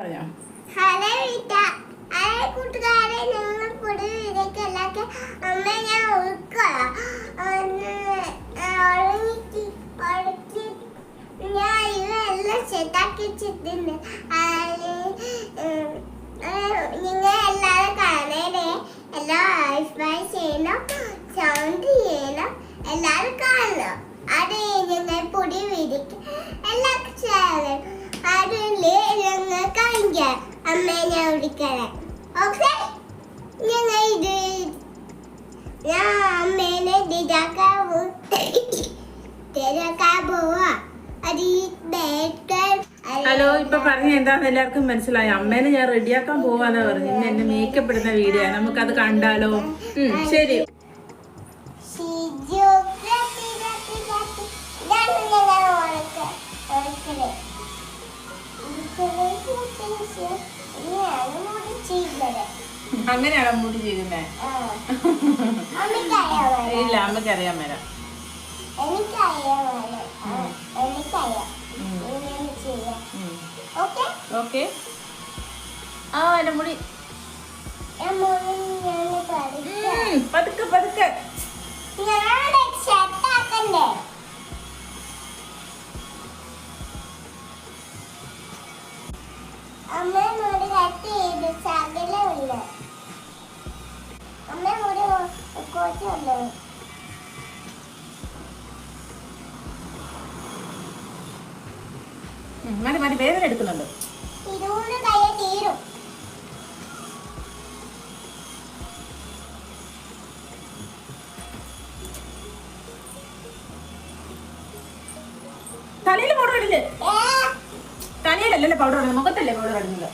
Hello വിട്ട hello കൂട്ടുകാരെ നിങ്ങൾ പൊടി വീടേക്ക് അമ്മ ഞാൻ ഉൾക്കൊള്ളാം ഉറങ്ങിട്ട് ഉറക്കി ഞാൻ ഇവയെല്ലാം സെറ്റാക്കി വെച്ചിട്ടുണ്ട്. നിങ്ങൾ എല്ലാവരും കാണണേ എല്ലാം ഐഫൈ ചെയ്യണം സൗണ്ട് ചെയ്യണം എല്ലാവരും കാണണം. അത് ഞങ്ങൾ പൊടി വീടിക്ക് എല്ലാവർക്കും ചെയ്യണം അതിൽ ഞങ്ങൾ കാണിക്കാം അമ്മേനെ വിളിക്കണേ ഓക്കെ? ഞങ്ങൾ ഇത് ഞാൻ അമ്മേനെ ഇതാക്കാൻ പോ- തിരക്കാൻ പോവാ അത് ഈ ബേക്കർ ഹലോ ഇപ്പൊ പറഞ്ഞ എന്താന്ന് എല്ലാവർക്കും മനസ്സിലായി? അമ്മേനെ ഞാൻ റെഡിയാക്കാൻ പോവാന്നാ പറഞ്ഞു ഇന്ന് എന്നെ മേക്കപ്പ് ഇടുന്ന വീഡിയോ നമുക്കത് കണ്ടാലോ? ശരി. ശരി അങ്ങനെയാണോ മുടി ചെയ്യുന്നേ ഇല്ല അമ്മയ്ക്ക് അറിയാൻ വരാം ഓക്കെ. ആ എന്റെ മുടി. ഞാൻ ഞാൻ പതുക്കെ പതുക്കെ. ഞാനവിടെ അമ്മ മുടി കട്ട് ചെയ്ത് ശകലമില്ല അമ്മ മുടി മതി മതി വേദന എടുക്കുന്നുണ്ട്. ഇരുപത് തീരും തലയിൽ പോടില്ലേ ഇടില്ലേ തലയിലല്ലല്ലേ പൗഡർ ഇടുന്നത്? മുഖത്തല്ലേ പൗഡർ ഇടുന്നത്?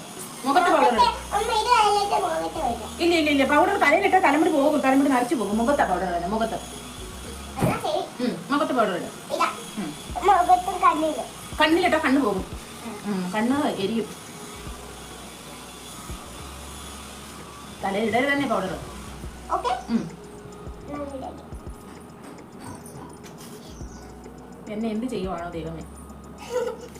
മുഖത്ത് പൗഡർ ഇല്ല ഇല്ല ഇല്ല. പൗഡർ തലയിലിട്ട് തലമുടി പോകും. തലമുടി നരച്ചു പോകും. മുഖത്താ പൗഡർ ഇടുന്നത്. മുഖത്ത്. മുഖത്ത് പൗഡർ ഇടും. കണ്ണിലിട്ടാ കണ്ണ് പോകും. കണ്ണ് എരിയും. തലയിലിടരുത് തന്നെ പൗഡർ. എന്നെ എന്ത് ചെയ്യുവാണോ ദൈവമേ?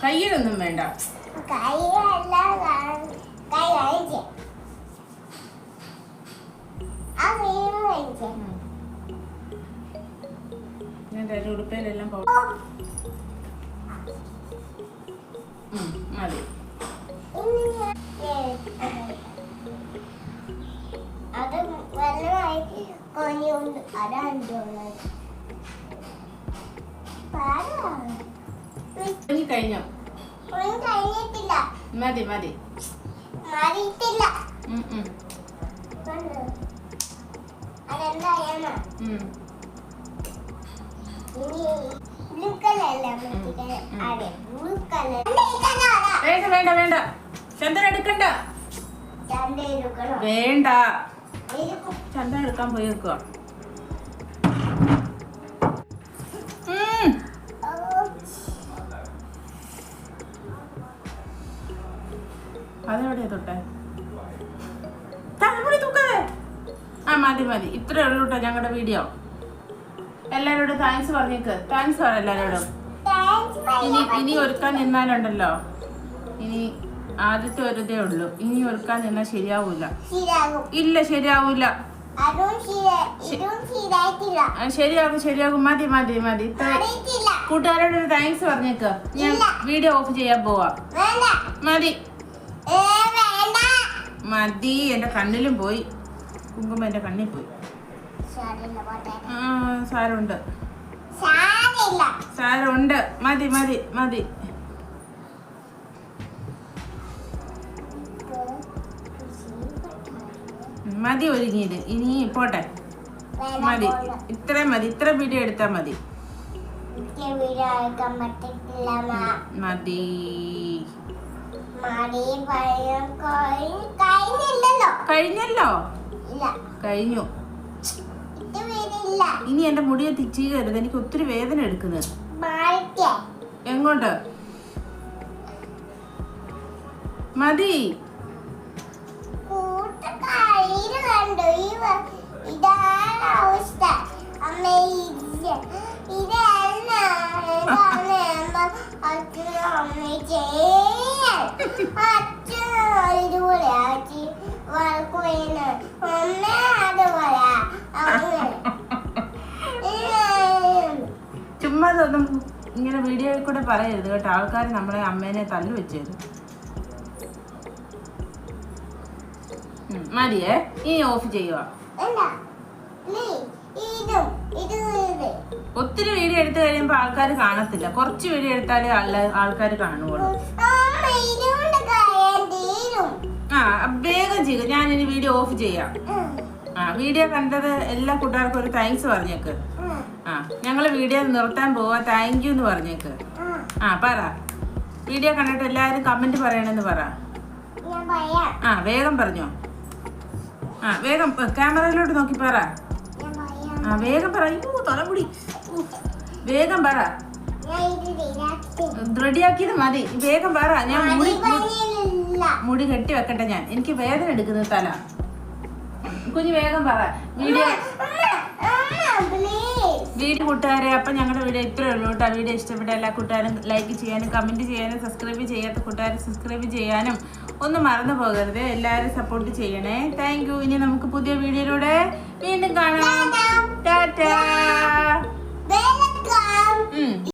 കയ്യിലൊന്നും വേണ്ട. ഞാൻ ഉടുപ്പയിലെല്ലാം ഉം, മതി. അത് വെള്ളമായി കൊഞ്ഞുണ്ട് അതാണ് കഴിഞ്ഞോ കഴിഞ്ഞിട്ടില്ല മതി മതി മാറിയിട്ടില്ല ഉം. ഇനി വേണ്ട വേണ്ട വേണ്ട. ചന്ദനം എടുക്കണ്ട. വേണ്ട. ചന്ദനം എടുക്കാൻ പോയി വെക്കുക അതെവിടെയാ തൊട്ടെ? തലമുടി തൂക്കാതെ. ആ മതി മതി. ഇത്രേ ഉള്ളൂ കേട്ടോ ഞങ്ങളുടെ വീഡിയോ. എല്ലാവരോടും താങ്ക്സ് പറഞ്ഞേക്ക്. താങ്ക്സ് പറ എല്ലാരോടും. ഇനി ഇനി ഒരുക്കാൻ നിന്നാലുണ്ടല്ലോ. ഇനി ആദ്യത്തെ ഒരുതേ ഉള്ളു. ഇനി ഒരുക്കാൻ നിന്നാൽ ശരിയാവൂല. ശരിയാകും. ഇല്ല ശരിയാവൂല. ശരിയാകും ശരിയാകും. മതി മതി മതി. കൂട്ടുകാരോട് ഒരു താങ്ക്സ് പറഞ്ഞേക്ക്. ഞാൻ വീഡിയോ ഓഫ് ചെയ്യാൻ പോവാ. മതി. മതി. എന്റെ കണ്ണിലും പോയി. കുങ്കുമ എന്റെ കണ്ണിൽ പോയി. സാരമുണ്ട്. സാരമുണ്ട്. മതി മതി മതി. മതി ഒരുങ്ങിയത് ഇനി പോട്ടെ. മതി. ഇത്രയും മതി. ഇത്ര വീഡിയോ എടുത്താൽ മതി. കഴിഞ്ഞല്ലോ? കഴിഞ്ഞു. ഇല്ല ഇനി എന്റെ മുടിയെ തിച്ചീകരുത് എനിക്ക് ഒത്തിരി വേദന എടുക്കുന്നത്. എങ്ങോട്ട്? മതി. ഇതാണ് ഇതൊന്നും ഇങ്ങനെ വീഡിയോയിൽ കൂടെ പറയരുത് കേട്ടോ. ആൾക്കാർ നമ്മളെ അമ്മേനെ തല്ലു വെച്ചത് മതിയേ. ഇനി ഓഫ് ചെയ്യുക ഒത്തിരി വീഡിയോ എടുത്തു കഴിയുമ്പോൾ ആൾക്കാർ കാണത്തില്ല. കുറച്ച് വീഡിയോ എടുത്താലേ ആൾക്കാർ കാണുള്ളൂ ആ വേഗം ചെയ്യുക ഞാനിനി ഇനി വീഡിയോ ഓഫ് ചെയ്യാം. ആ. വീഡിയോ കണ്ടത് എല്ലാ കൂട്ടുകാർക്കും ഒരു താങ്ക്സ് പറഞ്ഞേക്ക്. ആ ഞങ്ങൾ വീഡിയോ നിർത്താൻ പോവാ. താങ്ക് യു എന്ന് പറഞ്ഞേക്ക്. ആ പറ. വീഡിയോ കണ്ടിട്ട് എല്ലാവരും കമന്റ് പറയണമെന്ന് പറ. ആ വേഗം പറഞ്ഞോ. ആ വേഗം ക്യാമറയിലോട്ട് നോക്കി പറ. ആ വേഗം പറ. അയ്യോ തലമുടി. വേഗം പറ. റെഡിയാക്കിയത് മതി. വേഗം പറ. ഞാൻ മുടി മടി കെട്ടി വെക്കട്ടെ ഞാൻ. എനിക്ക് വേദന എടുക്കുന്നത് തല. കുഞ്ഞ് വേഗം പറ. വീഡിയോ വീഡിയോ കൂട്ടുകാരെ അപ്പം ഞങ്ങളുടെ വീഡിയോ ഇത്രയേ ഉള്ളൂ കേട്ടോ. വീഡിയോ ഇഷ്ടപ്പെട്ട എല്ലാ കൂട്ടുകാരും ലൈക്ക് ചെയ്യാനും കമന്റ് ചെയ്യാനും സബ്സ്ക്രൈബ് ചെയ്യാത്ത കൂട്ടുകാരെ സബ്സ്ക്രൈബ് ചെയ്യാനും ഒന്നും മറന്നു പോകരുത്. എല്ലാവരും സപ്പോർട്ട് ചെയ്യണേ. താങ്ക് യു ഇനി നമുക്ക് പുതിയ വീഡിയോയിലൂടെ വീണ്ടും കാണാം. ടാറ്റാ.